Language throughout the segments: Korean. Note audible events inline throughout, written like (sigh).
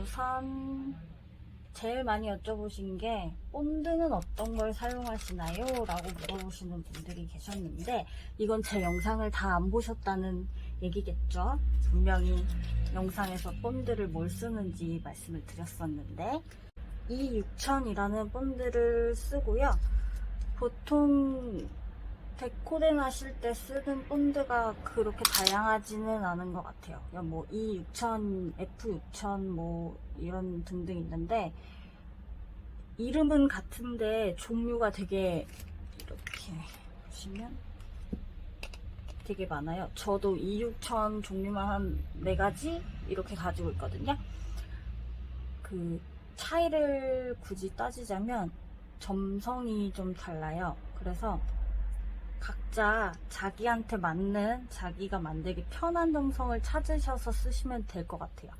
우선 제일 많이 여쭤보신 게 본드는 어떤 걸 사용하시나요? 라고 물어보시는 분들이 계셨는데 이건 제 영상을 다 안 보셨다는 얘기겠죠? 분명히 영상에서 본드를 뭘 쓰는지 말씀을 드렸었는데 이 6000이라는 본드를 쓰고요. 보통 데코덴 하실 때 쓰는 본드가 그렇게 다양하지는 않은 것 같아요. 뭐 E6000, F6000 뭐 이런 등등 있는데 이름은 같은데 종류가 되게 이렇게 보시면 되게 많아요. 저도 E6000 종류만 한 네 가지 이렇게 가지고 있거든요. 그 차이를 굳이 따지자면 점성이 좀 달라요. 그래서 각자 자기한테 맞는 자기가 만들기 편한 점성을 찾으셔서 쓰시면 될 것 같아요.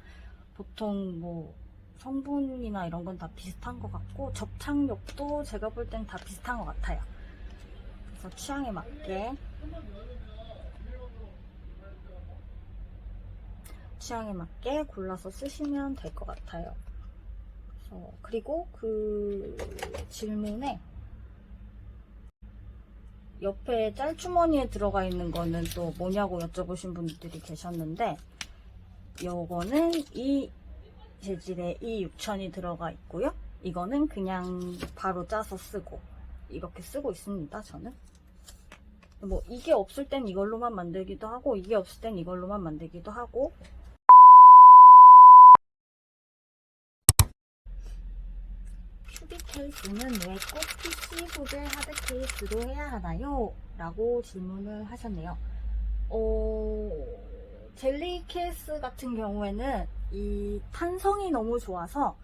보통 뭐 성분이나 이런 건 다 비슷한 것 같고 접착력도 제가 볼 땐 다 비슷한 것 같아요. 그래서 취향에 맞게 취향에 맞게 골라서 쓰시면 될 것 같아요. 그리고 그 질문에 옆에 짤주머니에 들어가 있는 거는 또 뭐냐고 여쭤보신 분들이 계셨는데 요거는 이 재질의 이 6000이 들어가 있고요. 이거는 그냥 바로 짜서 쓰고 이렇게 쓰고 있습니다. 저는 뭐 이게 없을 땐 이걸로만 만들기도 하고 이게 없을 땐 이걸로만 만들기도 하고 큐빅 케이스는 왜 꼭 PC 소재 하드 케이스로 해야 하나요? 라고 질문을 하셨네요. 어, 젤리 케이스 같은 경우에는 이 탄성이 너무 좋아서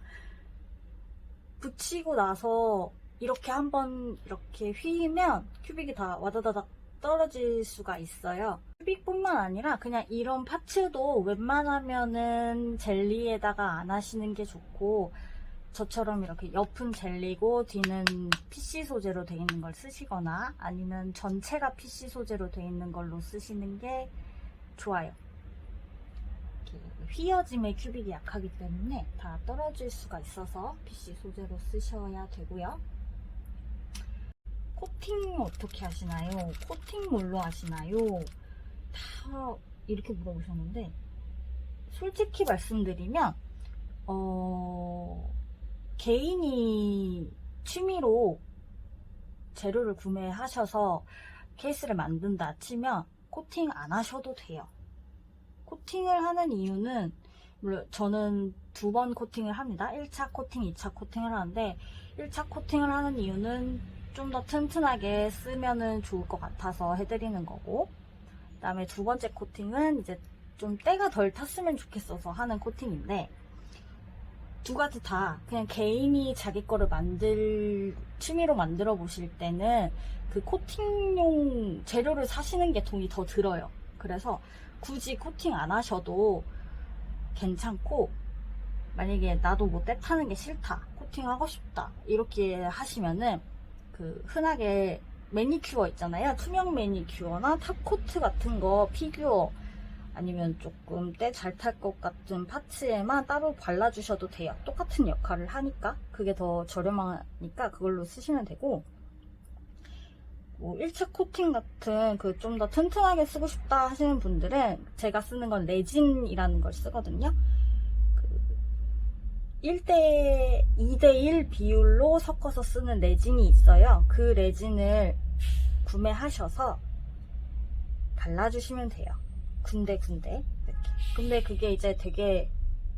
붙이고 나서 이렇게 한번 이렇게 휘면 큐빅이 다 와다다닥 떨어질 수가 있어요. 큐빅뿐만 아니라 그냥 이런 파츠도 웬만하면은 젤리에다가 안 하시는 게 좋고 저처럼 이렇게 옆은 젤리고 뒤는 PC 소재로 되어 있는 걸 쓰시거나 아니면 전체가 PC 소재로 되어 있는 걸로 쓰시는 게 좋아요. 휘어짐에 큐빅이 약하기 때문에 다 떨어질 수가 있어서 PC 소재로 쓰셔야 되고요. 코팅 어떻게 하시나요? 코팅 뭘로 하시나요? 다 이렇게 물어보셨는데 솔직히 말씀드리면 어 개인이 취미로 재료를 구매하셔서 케이스를 만든다 치면 코팅 안 하셔도 돼요. 코팅을 하는 이유는 물론 저는 두 번 코팅을 합니다. 1차 코팅, 2차 코팅을 하는데 1차 코팅을 하는 이유는 좀 더 튼튼하게 쓰면은 좋을 것 같아서 해드리는 거고 그 다음에 두 번째 코팅은 이제 좀 때가 덜 탔으면 좋겠어서 하는 코팅인데 두 가지 다 그냥 개인이 자기 거를 만들 취미로 만들어 보실 때는 그 코팅용 재료를 사시는 게 돈이 더 들어요. 그래서 굳이 코팅 안 하셔도 괜찮고 만약에 나도 뭐 때 타는 게 싫다 코팅 하고 싶다 이렇게 하시면은 그 흔하게 매니큐어 있잖아요 투명 매니큐어나 탑코트 같은 거 피규어 아니면 조금 때 잘 탈 것 같은 파츠에만 따로 발라주셔도 돼요. 똑같은 역할을 하니까 그게 더 저렴하니까 그걸로 쓰시면 되고 뭐 1차 코팅 같은 그 좀 더 튼튼하게 쓰고 싶다 하시는 분들은 제가 쓰는 건 레진이라는 걸 쓰거든요. 그 1대 2대1 비율로 섞어서 쓰는 레진이 있어요. 그 레진을 구매하셔서 발라주시면 돼요. 군데 군데 이렇게. 근데 그게 이제 되게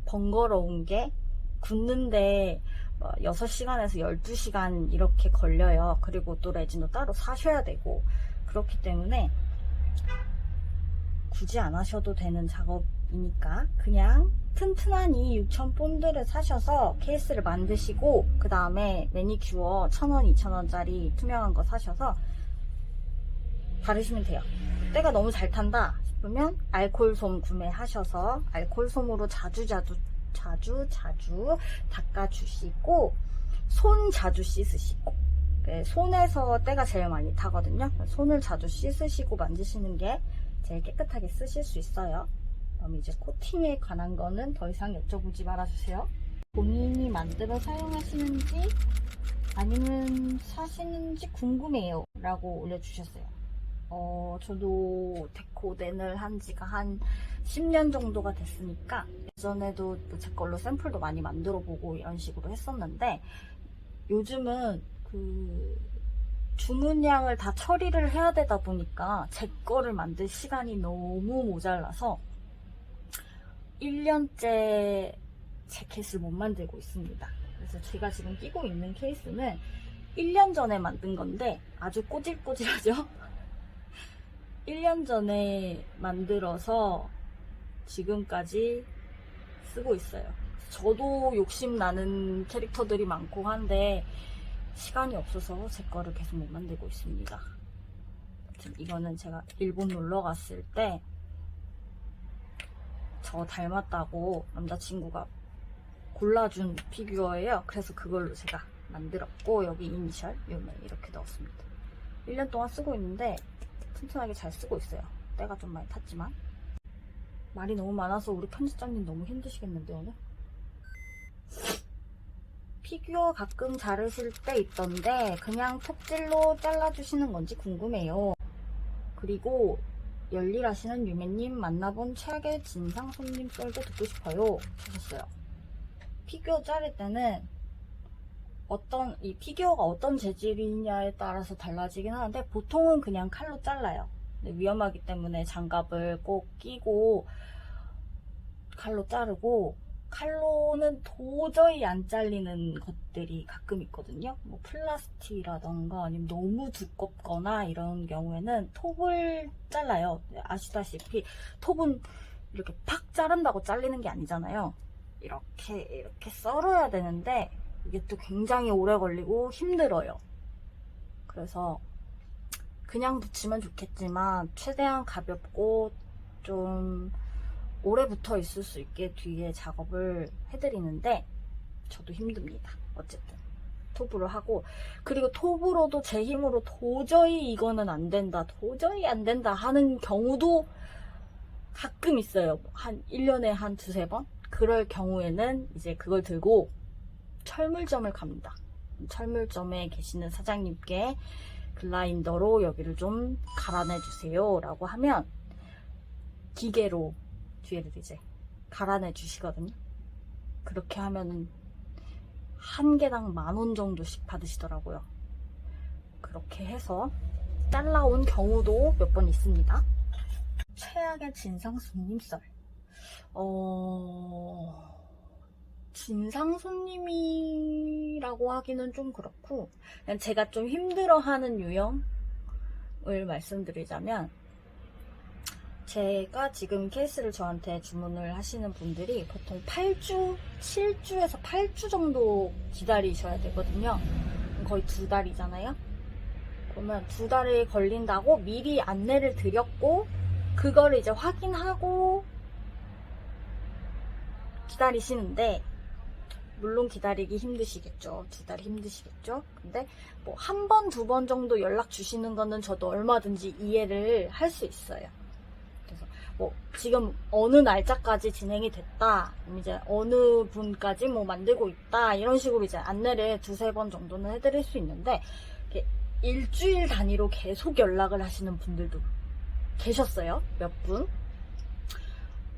번거로운 게 굳는데 뭐 6시간에서 12시간 이렇게 걸려요. 그리고 또 레진도 따로 사셔야 되고 그렇기 때문에 굳이 안 하셔도 되는 작업이니까 그냥 튼튼한 이6000 본드를 사셔서 케이스를 만드시고 그 다음에 매니큐어 1000원, 2000원짜리 투명한 거 사셔서 바르시면 돼요. 때가 너무 잘 탄다 싶으면 알콜솜 구매하셔서 알콜솜으로 자주 자주 자주 자주 닦아 주시고 손 자주 씻으시고 네, 손에서 때가 제일 많이 타거든요. 손을 자주 씻으시고 만지시는 게 제일 깨끗하게 쓰실 수 있어요. 그럼 이제 코팅에 관한 거는 더 이상 여쭤보지 말아주세요. 본인이 만들어 사용하시는지 아니면 사시는지 궁금해요. 라고 올려주셨어요. 어, 저도 데코덴을 한 지가 한 10년 정도가 됐으니까 예전에도 뭐제 걸로 샘플도 많이 만들어 보고 이런 식으로 했었는데 요즘은 그 주문량을 다 처리를 해야 되다 보니까 제 거를 만들 시간이 너무 모자라서 1년째 재킷을 못 만들고 있습니다. 그래서 제가 지금 끼고 있는 케이스는 1년 전에 만든 건데 아주 꼬질꼬질하죠? 1년 전에 만들어서 지금까지 쓰고 있어요. 저도 욕심 나는 캐릭터들이 많고 한데 시간이 없어서 제 거를 계속 못 만들고 있습니다. 이거는 제가 일본 놀러 갔을 때 저 닮았다고 남자친구가 골라준 피규어예요. 그래서 그걸로 제가 만들었고 여기 이니셜 요메 이렇게 넣었습니다. 1년 동안 쓰고 있는데 튼튼하게 잘 쓰고 있어요. 때가 좀 많이 탔지만 말이 너무 많아서 우리 편집장님 너무 힘드시겠는데 오늘? 피규어 가끔 자르실 때 있던데 그냥 톱질로 잘라주시는 건지 궁금해요. 그리고 열일하시는 유매님 만나본 최악의 진상 손님 썰도 듣고 싶어요. 하셨어요. 피규어 자를 때는 어떤 이 피규어가 어떤 재질이냐에 따라서 달라지긴 하는데 보통은 그냥 칼로 잘라요. 위험하기 때문에 장갑을 꼭 끼고 칼로 자르고 칼로는 도저히 안 잘리는 것들이 가끔 있거든요. 뭐 플라스틱이라던가 아니면 너무 두껍거나 이런 경우에는 톱을 잘라요. 아시다시피 톱은 이렇게 팍 자른다고 잘리는 게 아니잖아요. 이렇게 이렇게 썰어야 되는데 이게 또 굉장히 오래 걸리고 힘들어요. 그래서 그냥 붙이면 좋겠지만 최대한 가볍고 좀 오래 붙어 있을 수 있게 뒤에 작업을 해드리는데 저도 힘듭니다. 어쨌든 톱으로 하고 그리고 톱으로도 제 힘으로 도저히 이거는 안 된다, 도저히 안 된다 하는 경우도 가끔 있어요. 한 1년에 한 두세 번? 그럴 경우에는 이제 그걸 들고 철물점을 갑니다. 철물점에 계시는 사장님께 글라인더로 여기를 좀 갈아내 주세요 라고 하면 기계로 뒤에를 이제 갈아내 주시거든요. 그렇게 하면은 한 개당 만 원 정도씩 받으시더라고요. 그렇게 해서 잘라온 경우도 몇 번 있습니다. 최악의 진상 손님 썰. 어, 진상 손님이라고 하기는 좀 그렇고, 그냥 제가 좀 힘들어하는 유형을 말씀드리자면, 제가 지금 케이스를 저한테 주문을 하시는 분들이 보통 8주, 7주에서 8주 정도 기다리셔야 되거든요. 거의 두 달이잖아요. 그러면 두 달이 걸린다고 미리 안내를 드렸고, 그거를 이제 확인하고 기다리시는데, 물론 기다리기 힘드시겠죠. 두 달 힘드시겠죠. 근데 뭐 한 번, 두 번 정도 연락 주시는 거는 저도 얼마든지 이해를 할 수 있어요. 그래서 뭐 지금 어느 날짜까지 진행이 됐다. 이제 어느 분까지 뭐 만들고 있다. 이런 식으로 이제 안내를 두세 번 정도는 해드릴 수 있는데 일주일 단위로 계속 연락을 하시는 분들도 계셨어요. 몇 분.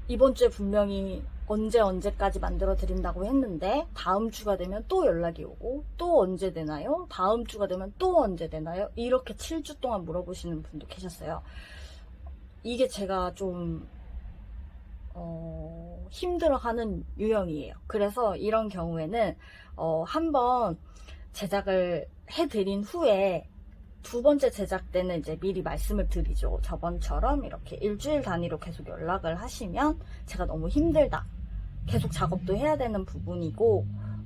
이번 주에 분명히 언제 언제까지 만들어 드린다고 했는데 다음 주가 되면 또 연락이 오고 또 언제 되나요? 다음 주가 되면 또 언제 되나요? 이렇게 7주 동안 물어보시는 분도 계셨어요. 이게 제가 좀 어, 힘들어하는 유형이에요. 그래서 이런 경우에는 어, 한번 제작을 해드린 후에 두 번째 제작 때는 이제 미리 말씀을 드리죠. 저번처럼 이렇게 일주일 단위로 계속 연락을 하시면 제가 너무 힘들다. 계속 작업도 해야 되는 부분이고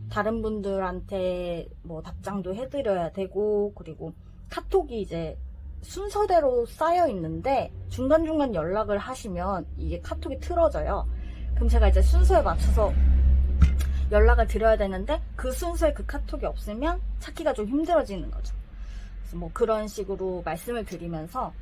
다른 분들한테 뭐 답장도 해드려야 되고 그리고 카톡이 이제 순서대로 쌓여 있는데 중간중간 연락을 하시면 이게 카톡이 틀어져요. 그럼 제가 이제 순서에 맞춰서 연락을 드려야 되는데 그 순서에 그 카톡이 없으면 찾기가 좀 힘들어지는 거죠. 그래서 뭐 그런 식으로 말씀을 드리면서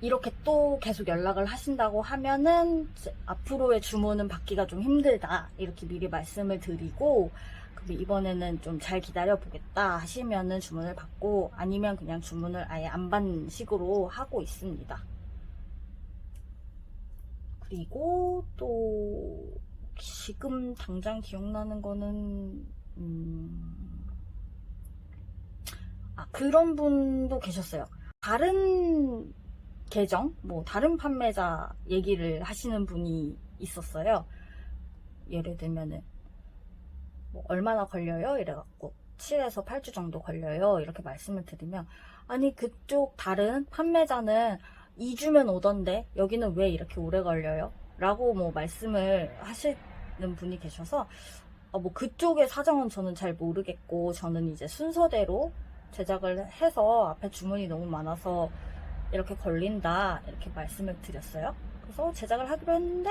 이렇게 또 계속 연락을 하신다고 하면은 앞으로의 주문은 받기가 좀 힘들다 이렇게 미리 말씀을 드리고 그리고 이번에는 좀 잘 기다려 보겠다 하시면은 주문을 받고 아니면 그냥 주문을 아예 안 받는 식으로 하고 있습니다. 그리고 또 지금 당장 기억나는 거는 음, 아 그런 분도 계셨어요. 다른 계정, 뭐 다른 판매자 얘기를 하시는 분이 있었어요. 예를 들면은 뭐 얼마나 걸려요? 이래갖고 7에서 8주 정도 걸려요. 이렇게 말씀을 드리면 아니 그쪽 다른 판매자는 2주면 오던데 여기는 왜 이렇게 오래 걸려요? 라고 뭐 말씀을 하시는 분이 계셔서 어, 뭐 그쪽의 사정은 저는 잘 모르겠고 저는 이제 순서대로 제작을 해서 앞에 주문이 너무 많아서 이렇게 걸린다 이렇게 말씀을 드렸어요. 그래서 제작을 하기로 했는데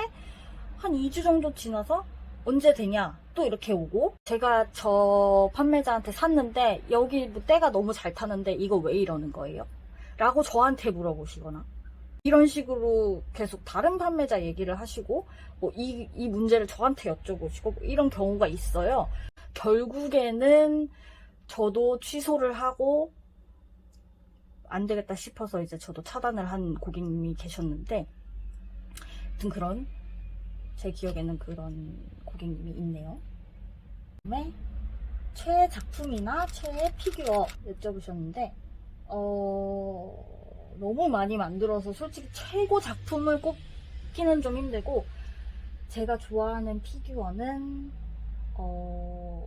한 2주 정도 지나서 언제 되냐 또 이렇게 오고 제가 저 판매자한테 샀는데 여기 뭐 때가 너무 잘 타는데 이거 왜 이러는 거예요? 라고 저한테 물어보시거나 이런 식으로 계속 다른 판매자 얘기를 하시고 뭐 이 이 문제를 저한테 여쭤보시고 뭐 이런 경우가 있어요. 결국에는 저도 취소를 하고 안 되겠다 싶어서 이제 저도 차단을 한 고객님이 계셨는데 아무튼 그런 제 기억에는 그런 고객님이 있네요. 다음에 최애 작품이나 최애 피규어 여쭤보셨는데 어 너무 많이 만들어서 솔직히 최고 작품을 꼽기는 좀 힘들고 제가 좋아하는 피규어는 어페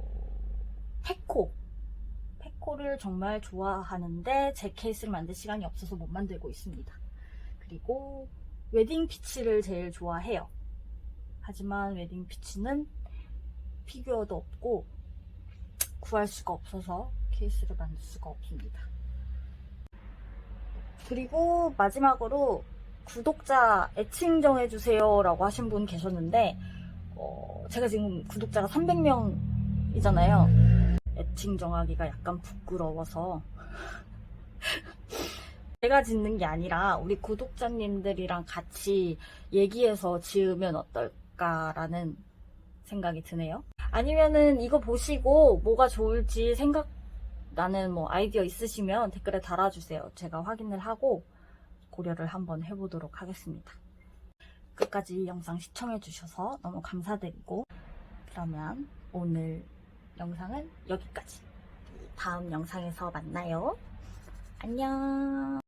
코를 정말 좋아하는데 제 케이스를 만들 시간이 없어서 못 만들고 있습니다. 그리고 웨딩 피치를 제일 좋아해요. 하지만 웨딩 피치는 피규어도 없고 구할 수가 없어서 케이스를 만들 수가 없습니다. 그리고 마지막으로 구독자 애칭 정해주세요 라고 하신 분 계셨는데 어, 제가 지금 구독자가 300명이잖아요. 애칭 정하기가 약간 부끄러워서 (laughs) 제가 짓는 게 아니라 우리 구독자님들이랑 같이 얘기해서 지으면 어떨까라는 생각이 드네요. 아니면은 이거 보시고 뭐가 좋을지 생각 나는 뭐 아이디어 있으시면 댓글에 달아주세요. 제가 확인을 하고 고려를 한번 해보도록 하겠습니다. 끝까지 영상 시청해주셔서 너무 감사드리고 그러면 오늘 영상은 여기까지. 다음 영상에서 만나요. 안녕.